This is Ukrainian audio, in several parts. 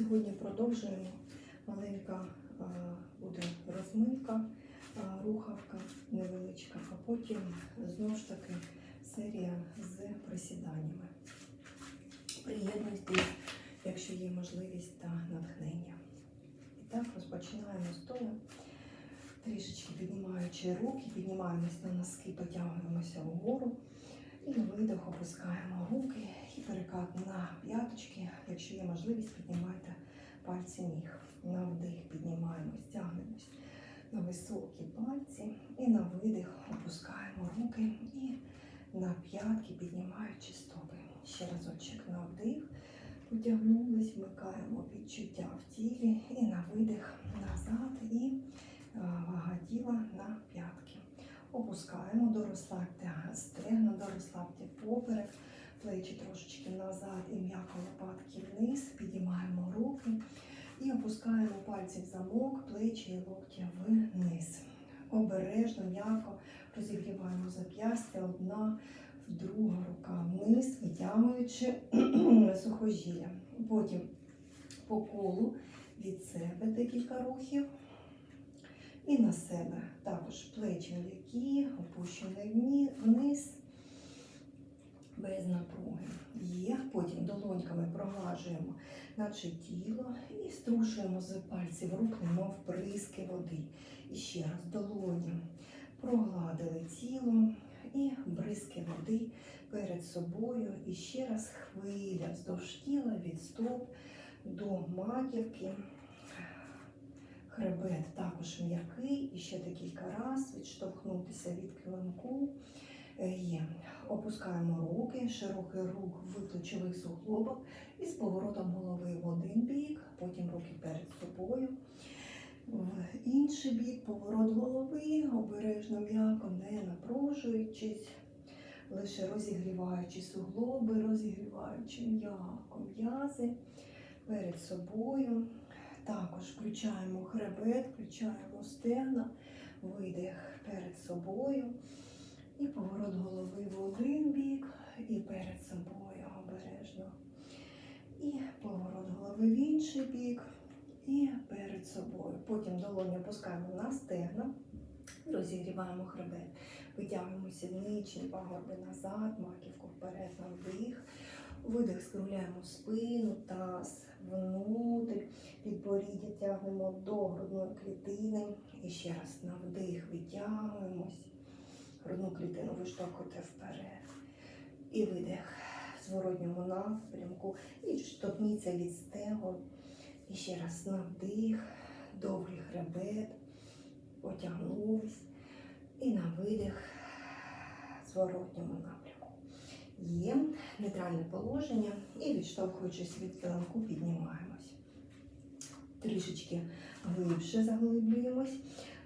Сьогодні продовжуємо. Маленька а, буде розминка, а, рухавка невеличка, а потім знову ж таки серія з присіданнями. Приєднуйтесь, якщо є можливість та натхнення. І так розпочинаємо стоя. Трішечки піднімаючи руки, піднімаємось на носки, потягуємося вгору. І на видох опускаємо руки і перекат на п'яточки. Якщо є можливість, піднімайте пальці ніг. На вдих піднімаємось, тягнемось на високі пальці. І на видих опускаємо руки і на п'ятки, піднімаючи стопи. Ще разочок на вдих. Потягнулись, вмикаємо відчуття в тілі і на видих назад і вага тіла на п'ятки. Опускаємо, дорозслабте стегна, дорозслабте поперек, плечі трошечки назад і м'яко лопатки вниз, підіймаємо руки і опускаємо пальці в замок, плечі і локті вниз. Обережно, м'яко розігріваємо зап'ястя, одна, друга рука вниз, витягуючи сухожилля. Потім по колу від себе декілька рухів. І на себе також плечі м'які, опущені вниз, без напруги. Є. Потім долоньками прогладжуємо наче тіло і струшуємо з пальців рук, немов бризки води. І ще раз долоні прогладили тіло і бризки води перед собою. І ще раз хвиля вздовж тіла від стоп до маківки. Хребет також м'який, і ще декілька разів відштовхнутися від килимку. Е, Є. Опускаємо руки, широкий рух в плечових суглобах і з поворотом голови в один бік, потім руки перед собою. В інший бік, поворот голови, обережно м'яко, не напружуючись, лише розігріваючи суглоби, розігріваючи м'яко м'язи перед собою. Також включаємо хребет, включаємо стегна, видих перед собою. І поворот голови в один бік, і перед собою обережно. І поворот голови в інший бік, і перед собою. Потім долоні опускаємо на стегна, розігріваємо хребет, витягуємо сідничні пагорби назад, маківку вперед на вдих. Видих, скругляємо спину, таз внутрі, підборіддя тягнемо до грудної клітини. І ще раз на вдих витягуємось. Грудну клітину виштовхуйте вперед. І видих в зворотньому напрямку. І штовхніться від стегон. І ще раз на вдих, довгий хребет, потягнулись. І на видих в зворотньому напрямку. Є нейтральне положення і відштовхуючись від килимку, піднімаємось. Трішечки глибше заглиблюємось.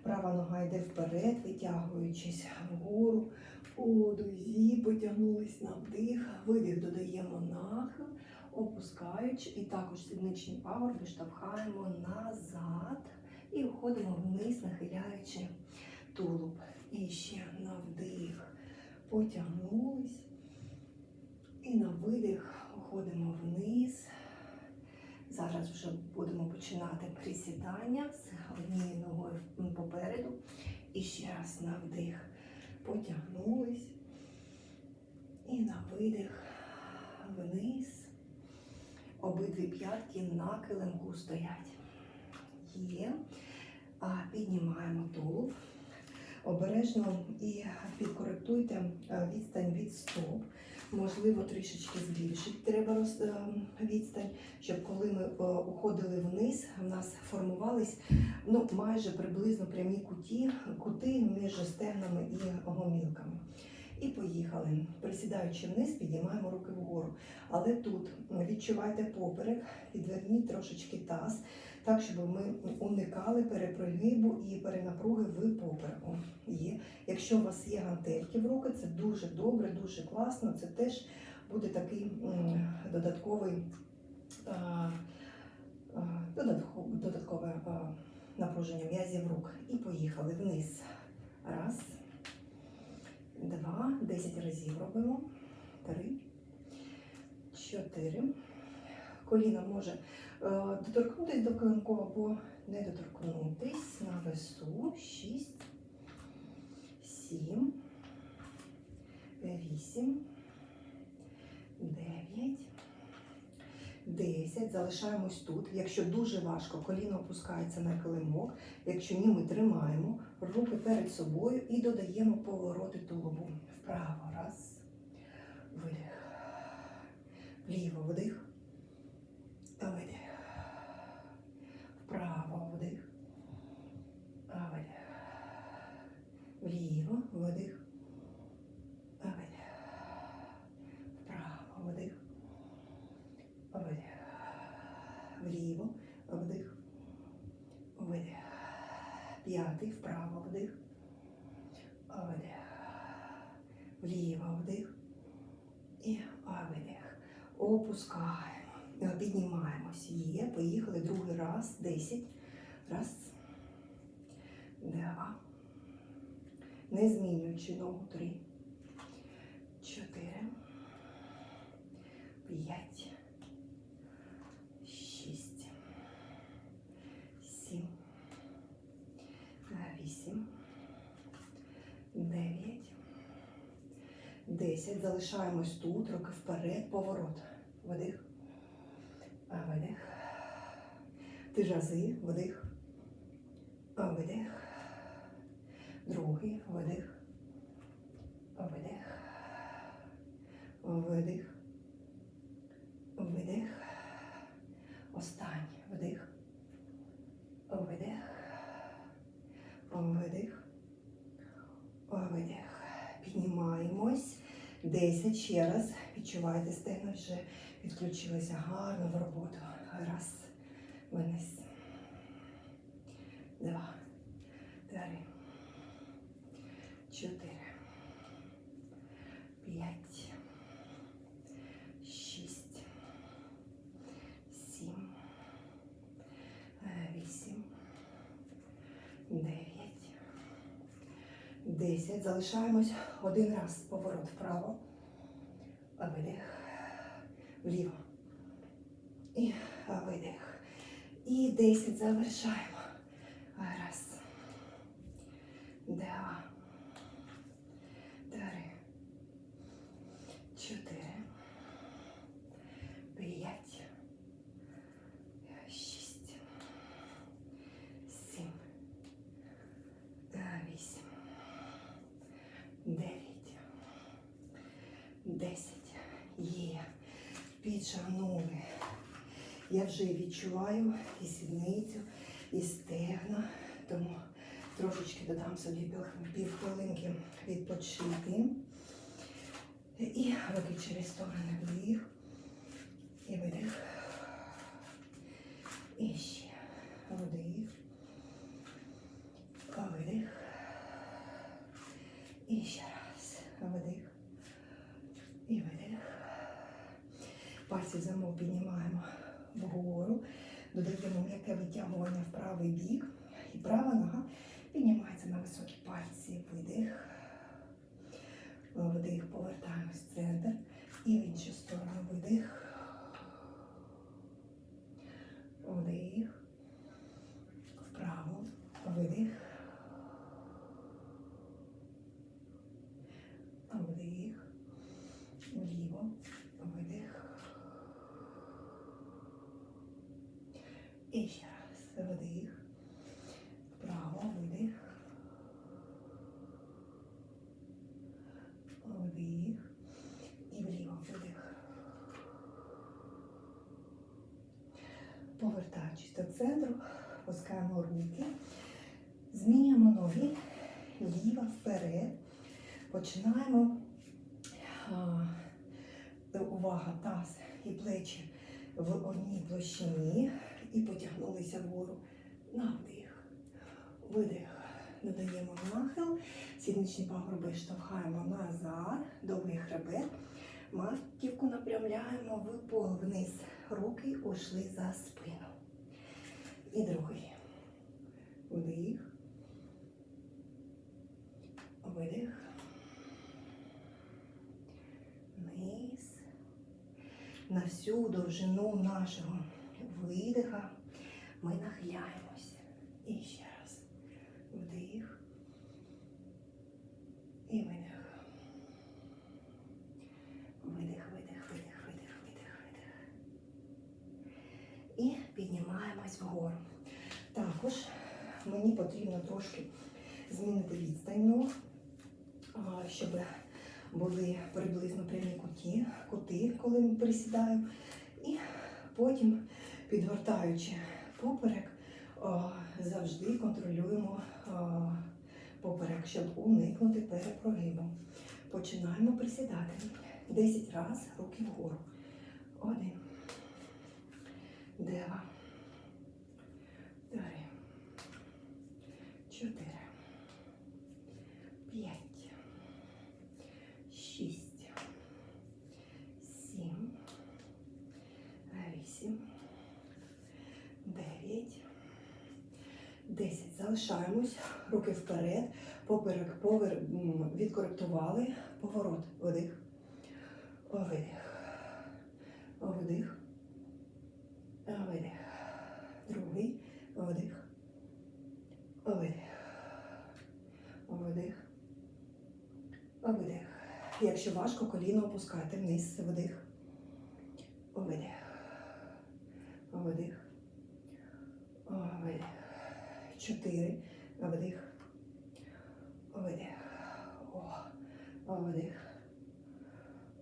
Права нога йде вперед, витягуючись вгору. По дузі потягнулись на вдих, видих додаємо нахил, опускаючи, і також сідничні пагорби штовхаємо назад і входимо вниз, нахиляючи тулуб. І ще на вдих потягнулись. І на видих уходимо вниз. Зараз вже будемо починати присідання з однією ногою попереду. І ще раз на вдих потягнулись. І на видих вниз. Обидві п'ятки на килимку стоять. Є. А піднімаємо тулуб. Обережно і підкоректуйте е, відстань від стоп. Можливо, трішечки збільшити треба е, відстань, щоб коли ми е, уходили вниз, в нас формувались ну, майже приблизно прямі куті, кути між стегнами і гомілками. І поїхали. Присідаючи вниз, підіймаємо руки вгору. Але тут відчувайте поперек, підверніть трошечки таз, так, щоб ми уникали перепрогибу і перенапруги в попереку. Є. Якщо у вас є гантельки в руки, це дуже добре, дуже класно. Це теж буде такий додатковий додаткове, напруження м'язів рук. І поїхали вниз. Раз, два, десять разів робимо. Три, чотири. коліна може доторкнутися до клинку або не доторкнутись на весу. Шість, сім, вісім, дев'ять. 10. Залишаємось тут. Якщо дуже важко, коліно опускається на килимок. Якщо ні, ми тримаємо руки перед собою і додаємо повороти тулубу. Вправо. Раз. Видих. Вліво вдих. Видих. Вправо вдих. Видих. Вліво вдих. Видих. Вправо вдих. Видих. Вліво. Вдих. Видих. П'ятий. Вправо вдих. Видих. Вліво вдих. І видих. Опускаємо. Піднімаємось. Є. Поїхали другий раз. Десять. Раз. Два. Не змінюючи ногу. Три. 10. Залишаємось тут, руки вперед, поворот. Видих. Видих. Ти жази, видих. Видих. Другий, видих. Ще раз. Відчувайте стегна вже підключилися гарно в роботу. Раз. Вниз. Два. Три. Чотири. П'ять. Шість. Сім. Вісім. Дев'ять. Десять. Залишаємось один раз. Поворот вправо. Видих. Вліво. І видих. І десять завершаємо. Раз. Два. Три. Чотири. П'ять. Шість. Сім. Вісім. Дев'ять. Десять. Підшагнули. Я вже відчуваю і сідницю, і стегна, тому трошечки додам собі пів- півхвилинки відпочити. І руки через сторони вдих. І видих. І ще вдих. Видих. І ще раз. Вдих. І видих. Пальці замов піднімаємо вгору. Додаємо м'яке витягування в правий бік. І права нога піднімається на високі пальці. Видих. Вдих, повертаємось в центр. І в іншу сторону видих. Вдих. Вправо. Видих. Вдих. Вліво. Видих. І ще раз. Вдих. Вправо. Видих. Вдих. І вліво. Видих. Повертаючись до центру, пускаємо руки, змінюємо ноги, ліва вперед. Починаємо. А, увага, таз і плечі в одній площині і потягнулися вгору на вдих. Видих. Додаємо нахил, сідничні пагорби штовхаємо назад, довгий хребет. Маківку напрямляємо пол вниз. Руки ушли за спину. І другий. Вдих. Видих. Вниз. на всю довжину нашого видиха ми нахиляємося. І ще раз. Вдих. І видих. Видих, видих, видих, видих, видих, видих. І піднімаємось вгору. Також мені потрібно трошки змінити відстань ног, щоб були приблизно прямі куті, кути, коли присідаю. І потім, підгортаючи поперек, завжди контролюємо поперек, щоб уникнути перепрогибу. Починаємо присідати. 10 разів руки вгору. Один. Два. Три. Чотири. П'ять. Шість. Сім. Вісім. Дев'ять. Десять. Залишаємось. Руки вперед. Поперек повер... відкоректували. Поворот. Вдих. Видих. Вдих. Видих. Другий. Вдих. Видих. Вдих. Видих. Якщо важко, коліно опускайте вниз. Вдих. Видих. Вдих. Видих. Чотири. Вдих. Видих. О. Вдих.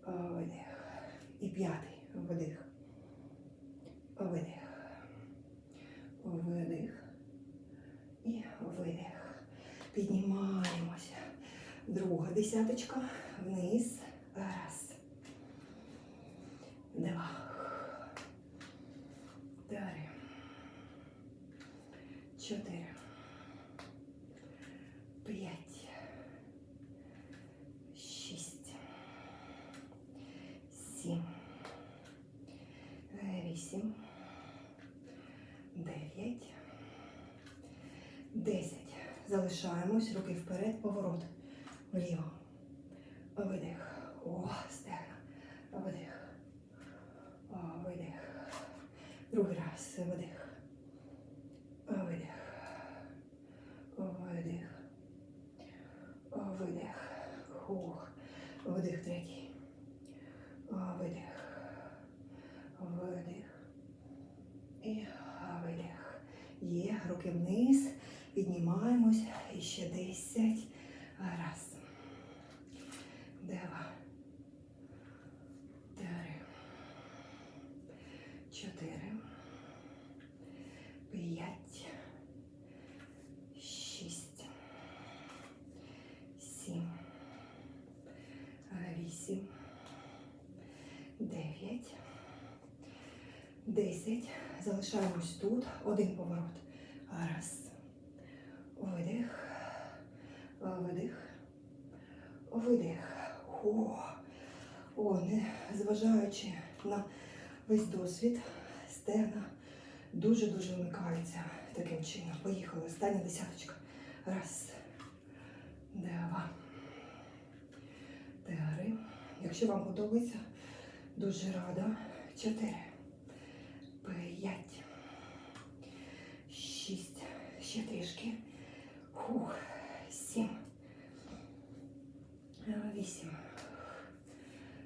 Видих. І п'ятий. Вдих. Видих. Видих. І видих. Піднімаємося. Друга десяточка. Вниз. Раз. Два. Три. Чотири. П'ять. Шість. Сім. Вісім. Дев'ять. Десять. Залишаємось. Руки вперед. Поворот. Вліво. Видих. О, стегна. Видих. О, видих. Другий раз. Видих. Видих. Видих. Видих. Хух. Видих третій. Видих. Видих. І видих. Є. Руки вниз. Піднімаємось. І ще десять. Раз. 10. Залишаємось тут. Один поворот. Раз. Видих. Видих. Видих. О, О не зважаючи на весь досвід, Стена дуже-дуже вмикається таким чином. Поїхали. Остання десяточка. Раз. Два. Три. Якщо вам подобається, дуже рада. Чотири. П'ять. Шість. Ще трішки. Фух. Сім. Вісім.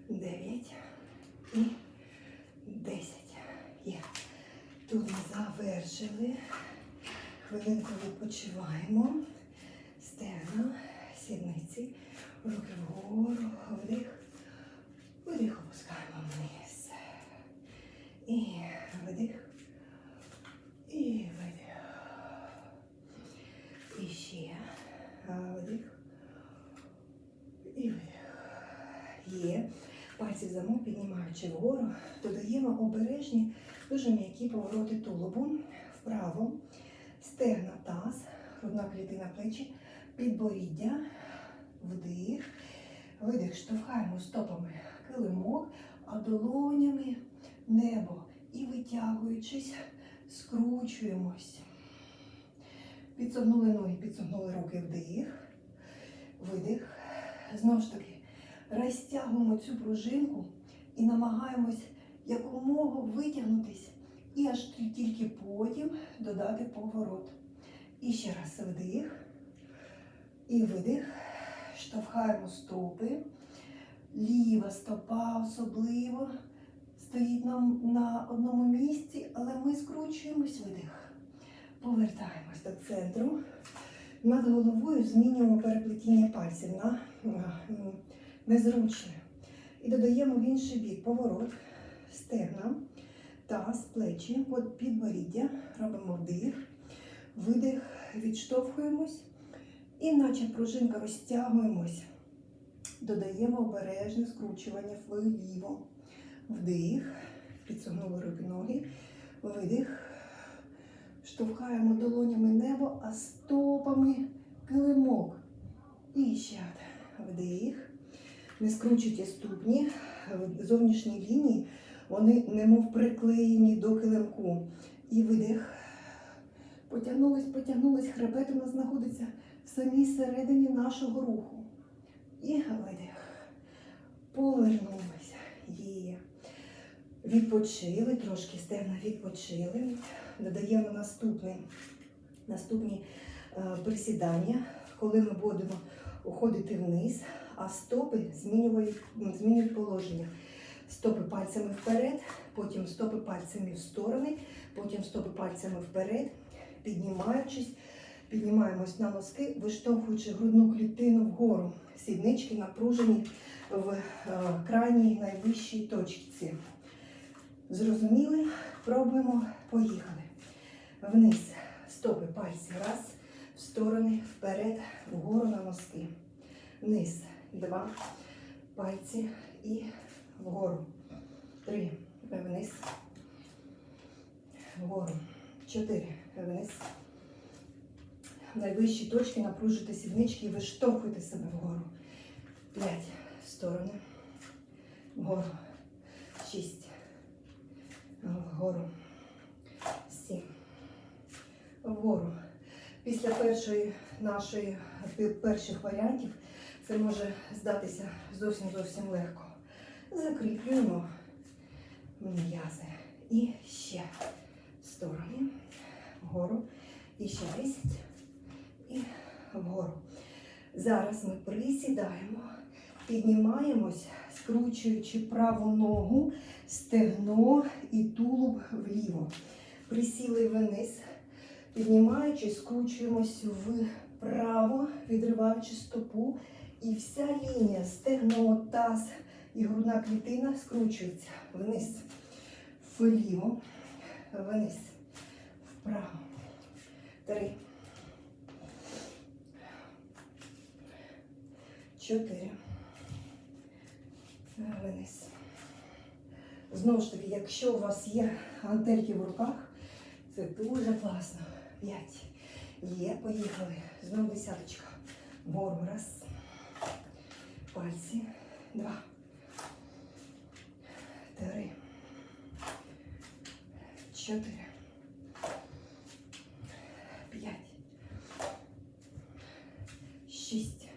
Дев'ять. І десять. Є. Тут ми завершили. Хвилинку відпочиваємо. Стегна, сідниці, руки вгору, вдих, видих, опускаємо вниз. І видих. І видих. І ще вдих. І видих. Є. Пальці замок піднімаючи вгору, додаємо обережні, дуже м'які повороти тулубу вправо, стегна таз, грудна клітина плечі, підборіддя, вдих, видих, штовхаємо стопами килимок, а долонями небо. І витягуючись, скручуємось. Підсогнули ноги, підсогнули руки вдих, видих. Знову ж таки, розтягуємо цю пружинку і намагаємось якомога витягнутись і аж тільки потім додати поворот. І ще раз вдих і видих. Штовхаємо стопи. Ліва стопа особливо стоїть нам на одному місці, але ми скручуємось видих. Повертаємось до центру. Над головою змінюємо переплетіння пальців на незручне. І додаємо в інший бік поворот, стегна, таз, плечі, от підборіддя. Робимо вдих, видих, відштовхуємось. І наче пружинка розтягуємось. Додаємо обережне скручування вліво. Вдих, підсогнули руки ноги, видих. Штовхаємо долонями небо, а стопами килимок. І ще вдих. Не скручуйте ступні. Зовнішні лінії, вони немов приклеєні до килимку. І видих. Потягнулись, потягнулись, хребет у нас знаходиться в самій середині нашого руху. І видих. Повернулися. Відпочили, трошки стегна відпочили. Додаємо наступний, наступні е, присідання, коли ми будемо уходити вниз, а стопи змінюють, змінюють положення. Стопи пальцями вперед, потім стопи пальцями в сторони, потім стопи пальцями вперед, піднімаючись, піднімаємось на носки, виштовхуючи грудну клітину вгору. Сіднички напружені в е, крайній найвищій точці. Зрозуміли? Пробуємо. Поїхали. Вниз. Стопи, пальці. Раз. В сторони, вперед, вгору на носки. Вниз. Два. Пальці і вгору. Три. Вниз. Вгору. Чотири. Вниз. В найвищій точці напружуйте сіднички і виштовхуйте себе вгору. П'ять. В сторони. Вгору. Шість. Вгору. Сім. Вгору. Після першої нашої перших варіантів це може здатися зовсім зовсім легко. Закріплюємо м'язи. І ще сторони. Вгору. І ще 10. І вгору. Зараз ми присідаємо, піднімаємось, скручуючи праву ногу, стегно і тулуб вліво. Присіли вниз, піднімаючись, скручуємось вправо, відриваючи стопу. І вся лінія стегно, таз і грудна клітина скручується вниз, вліво, вниз, вправо. Три. Чотири. Вниз. Знову ж таки, якщо у вас є гантельки в руках, це дуже класно. П'ять. Є, поїхали. Знову десяточка. Вгору. Раз. Пальці. Два. Три. Чотири. П'ять. Шість.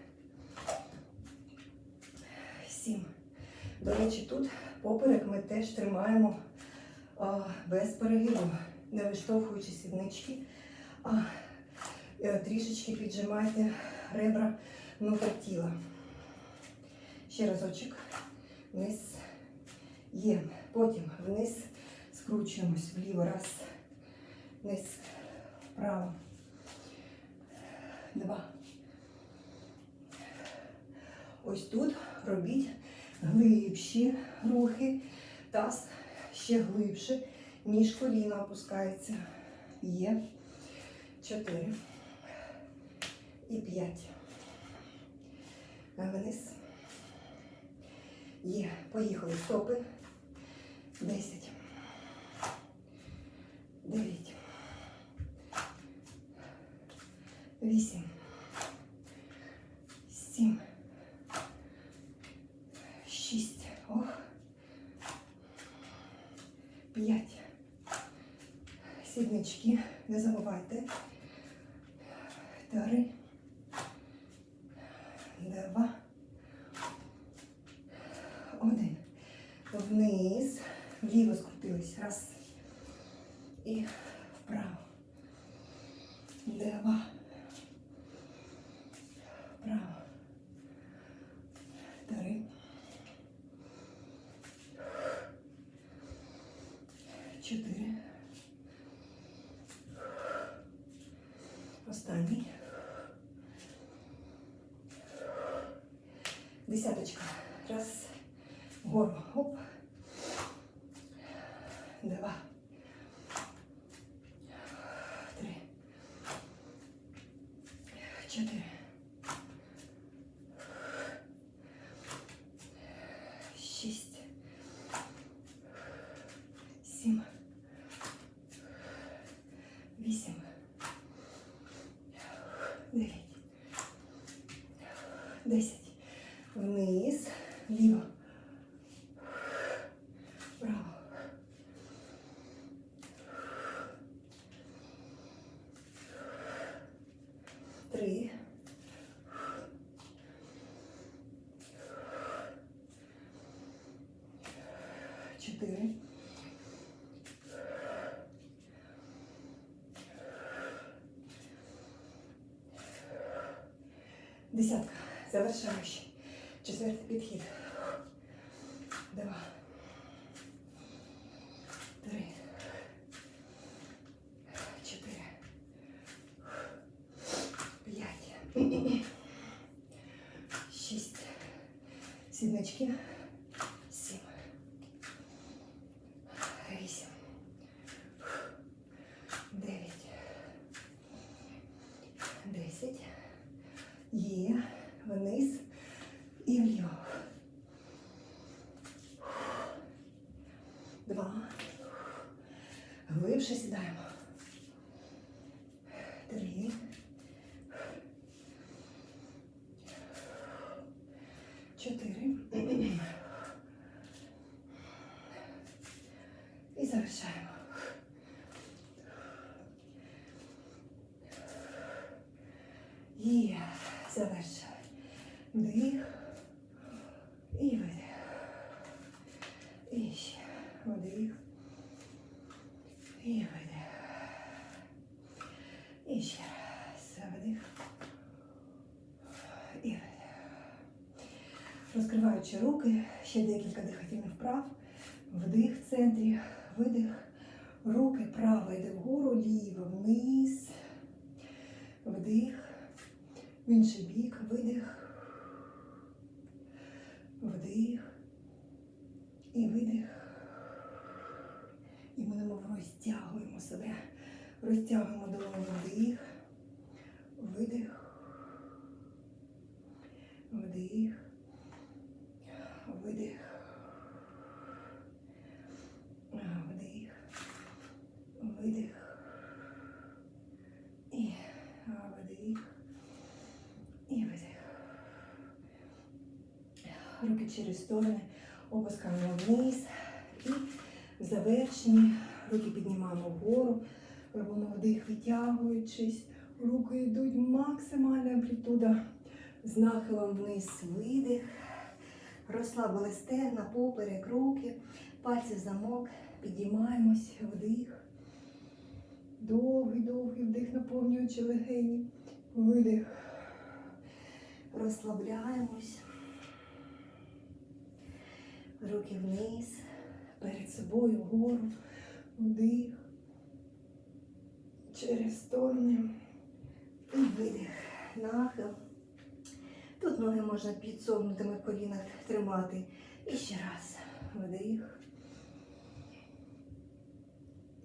Сім. До речі, тут поперек ми теж тримаємо без перегибу, не виштовхуючи сіднички, а е, трішечки піджимайте ребра внутрі тіла. Ще разочок. Вниз. Є. Потім вниз скручуємось вліво. Раз. Вниз. Вправо. Два. Ось тут робіть глибші рухи, таз ще глибше, ніж коліна опускається. Є. Чотири. І п'ять. Вниз. Є. Поїхали. Стопи. Десять. Дев'ять. Вісім. Сім. Шість. Ох. П'ять. Сіднички. Не забувайте. Три. Два. Один. Вниз. вліво скрутились. Раз. І вправо. Два. Вправо. Три. Чотири. Останній. Десяточка. Раз. Вгору. Оп. Два. Три. Чотири. Шість. Сім. Вісім. Дев'ять. Десять. Вниз. Вліво. Вправо. Три. Чотири. Десятка. Завершаючий. Четвертий підхід. Два. Три. Чотири. П'ять. Шість. Сіднички. Сім. Вісім. Дев'ять. Десять. Є. Вниз і вліво. Два. Глибше сідаємо. Три. Чотири. І завершаємо. Є. Завершили. Вдих. І видих. І ще. Вдих. І видих. І ще раз. Вдих. І видих. Розкриваючи руки, ще декілька дихательних вправ. Вдих в центрі, видих. Руки права йде вгору, ліва вниз. Вдих. В інший бік, видих. Вдих. І видих. І ми немов розтягуємо себе. Розтягуємо долоні вдих. Видих. Вдих. Видих. Вдих. Видих. І вдих. І видих. Руки через сторони. Опускаємо вниз. І в завершенні руки піднімаємо вгору. Робимо вдих, витягуючись. Руки йдуть максимальна амплітуда. З нахилом вниз видих. Розслабили стегна, поперек, руки. Пальці в замок. Підіймаємось. Вдих. Довгий, довгий вдих, наповнюючи легені. Видих. Розслабляємось. Руки вниз, перед собою вгору, вдих, через сторони видих. Нахил. Тут ноги можна підсогнутими в колінах тримати. І ще раз. Вдих.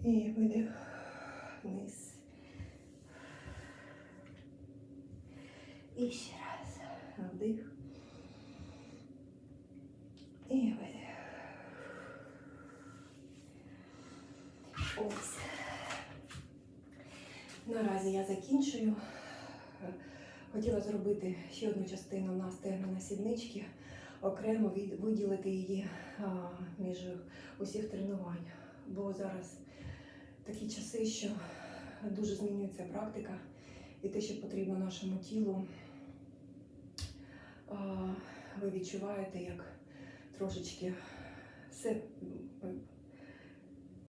І видих вниз. І ще раз. Вдих. І видих. Ось. Наразі я закінчую. Хотіла зробити ще одну частину на стегна сіднички, окремо виділити її між усіх тренувань. Бо зараз такі часи, що дуже змінюється практика і те, що потрібно нашому тілу. Ви відчуваєте, як трошечки все